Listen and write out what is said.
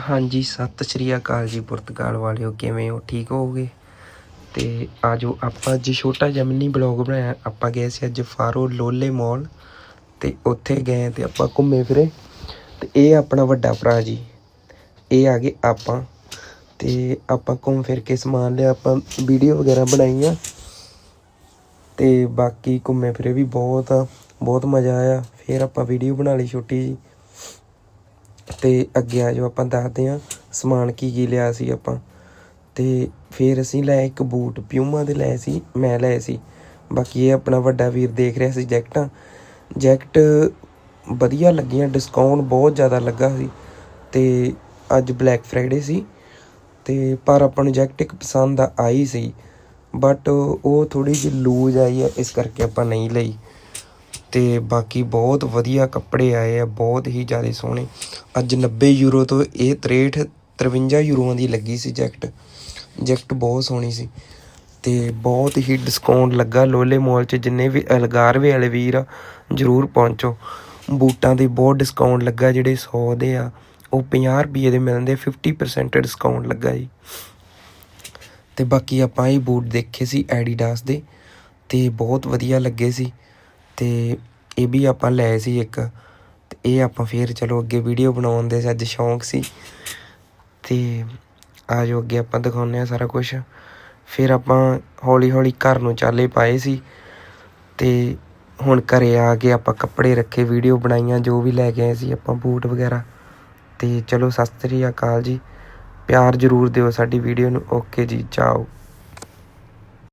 ਹਾਂਜੀ, ਸਤਿ ਸ਼੍ਰੀ ਅਕਾਲ ਜੀ ਪੁਰਤਗਾਲ ਵਾਲਿਓ, ਕਿਵੇਂ ਹੋ? ਠੀਕ ਹੋਗੇ ਤੇ ਆਜੋ ਆਪਾਂ ਅੱਜ ਛੋਟਾ ਜਿਹਾ ਮਿੰਨੀ ਬਲੌਗ ਬਣਾਇਆ। ਆਪਾਂ ਗਏ ਸੀ ਅੱਜ ਫਾਰੋ ਲੋਲੇ ਮਾਲ, ਤੇ ਉੱਥੇ ਗਏ ਤੇ ਆਪਾਂ ਘੁੰਮੇ ਫਿਰੇ। ਤੇ ਇਹ ਆਪਣਾ ਵੱਡਾ ਭਰਾ ਜੀ, ਇਹ ਆ ਗਏ ਆਪਾਂ। ਤੇ ਆਪਾਂ ਘੁੰਮ ਫਿਰ ਕੇ ਸਮਾਨ ਲਿਆ, ਆਪਾਂ ਵੀਡੀਓ ਵਗੈਰਾ ਬਣਾਈਆਂ। ਤੇ ਬਾਕੀ ਘੁੰਮੇ ਫਿਰੇ ਵੀ ਬਹੁਤ ਆ, ਬਹੁਤ ਮਜ਼ਾ ਆਇਆ। ਫਿਰ ਆਪਾਂ ਵੀਡੀਓ ਬਣਾ ਲਈ ਛੋਟੀ ਜੀ ਤੇ ਅੱਗੇ ਆ ਜਾਓ, ਆਪਾਂ ਦੱਸਦੇ ਹਾਂ ਸਮਾਨ ਕੀ ਕੀ ਲਿਆ ਸੀ ਆਪਾਂ। ਤੇ ਫਿਰ ਅਸੀਂ ਲੈ ਇੱਕ ਬੂਟ, ਪਿਊਮਾ ਦੇ ਲਏ ਸੀ, ਮੈਂ ਲਏ ਸੀ। ਬਾਕੀ ਇਹ ਆਪਣਾ ਵੱਡਾ ਵੀਰ ਦੇਖ ਰਿਹਾ ਸੀ ਜੈਕਟਾਂ। ਜੈਕਟ ਵਧੀਆ ਲੱਗੀਆਂ ਡਿਸਕਾਊਂਟ ਬਹੁਤ ਜ਼ਿਆਦਾ ਲੱਗਾ ਸੀ। ਤੇ ਅੱਜ ਬਲੈਕ ਫਰਾਈਡੇ ਸੀ। ਤੇ ਪਰ ਆਪਾਂ ਨੂੰ ਜੈਕਟ ਇੱਕ ਪਸੰਦ ਆਈ ਸੀ। ਬਟ ਉਹ ਥੋੜੀ ਜਿਹੀ ਲੂਜ਼ ਆਈ ਹੈ ਇਸ ਕਰਕੇ ਆਪਾਂ ਨਹੀਂ ਲਈ। ਤੇ ਬਾਕੀ ਬਹੁਤ ਵਧੀਆ ਕੱਪੜੇ ਆਏ ਆ, ਬਹੁਤ ਹੀ ਜ਼ਿਆਦਾ ਸੋਹਣੇ। ਅੱਜ 90 ਯੂਰੋ ਤੋਂ ਇਹ 63 53 ਯੂਰੋਆਂ ਦੀ ਲੱਗੀ ਸੀ ਜੈਕਟ। ਜੈਕਟ ਬਹੁਤ ਸੋਹਣੀ ਸੀ। ਤੇ ਬਹੁਤ ਹੀ ਡਿਸਕਾਊਂਟ ਲੱਗਾ ਲੋਲੇ ਮਾਲ 'ਚ, ਜਿੰਨੇ ਵੀ ਅਲਗਾਰਵੇ ਵਾਲੇ ਵੀਰ ਆ, ਜਰੂਰ ਪਹੁੰਚੋ। ਬੂਟਾਂ ਦੇ ਬਹੁਤ ਡਿਸਕਾਊਂਟ ਲੱਗਾ ਜਿਹੜੇ 100 ਦੇ ਆ, ਉਹ 50 ਰੁਪਏ ਦੇ ਮਿਲਦੇ 50% ਡਿਸਕਾਊਂਟ ਲੱਗਾ ਜੀ। ਤੇ ਬਾਕੀ ਆਪਾਂ ਇਹ ਬੂਟ ਦੇਖੇ ਸੀ ਐਡੀਡਾਸ ਦੇ, ਤੇ ਬਹੁਤ ਵਧੀਆ ਲੱਗੇ ਸੀ। ਤੇ ਇਹ ਵੀ ਆਪਾਂ ਲਏ ਸੀ ਇੱਕ ਤੇ ਇਹ ਆਪਾਂ ਫੇਰ ਚਲੋ ਅੱਗੇ ਵੀਡੀਓ ਬਣਾਉਣ ਦੇ ਅੱਜ ਸ਼ੌਂਕ ਸੀ। ਤੇ ਆਜੋ ਅੱਗੇ ਆਪਾਂ ਦਿਖਾਉਂਦੇ ਆ ਸਾਰਾ ਕੁਝ ਫਿਰ ਆਪਾਂ ਹੌਲੀ ਹੌਲੀ ਘਰ ਨੂੰ ਚਾਲੇ ਪਾਏ ਸੀ। ਤੇ ਹੁਣ ਘਰੇ ਆ ਕੇ ਆਪਾਂ ਕੱਪੜੇ ਰੱਖੇ ਵੀਡੀਓ ਬਣਾਈਆਂ, ਜੋ ਵੀ ਲੈ ਕੇ ਆਏ ਸੀ ਆਪਾਂ ਬੂਟ ਵਗੈਰਾ। ਤੇ ਚਲੋ ਸਤਿ ਸ੍ਰੀ ਅਕਾਲ ਜੀ। ਪਿਆਰ ਜ਼ਰੂਰ ਦਿਓ ਸਾਡੀ ਵੀਡੀਓ ਨੂੰ। ਓਕੇ ਜੀ ਚਾਓ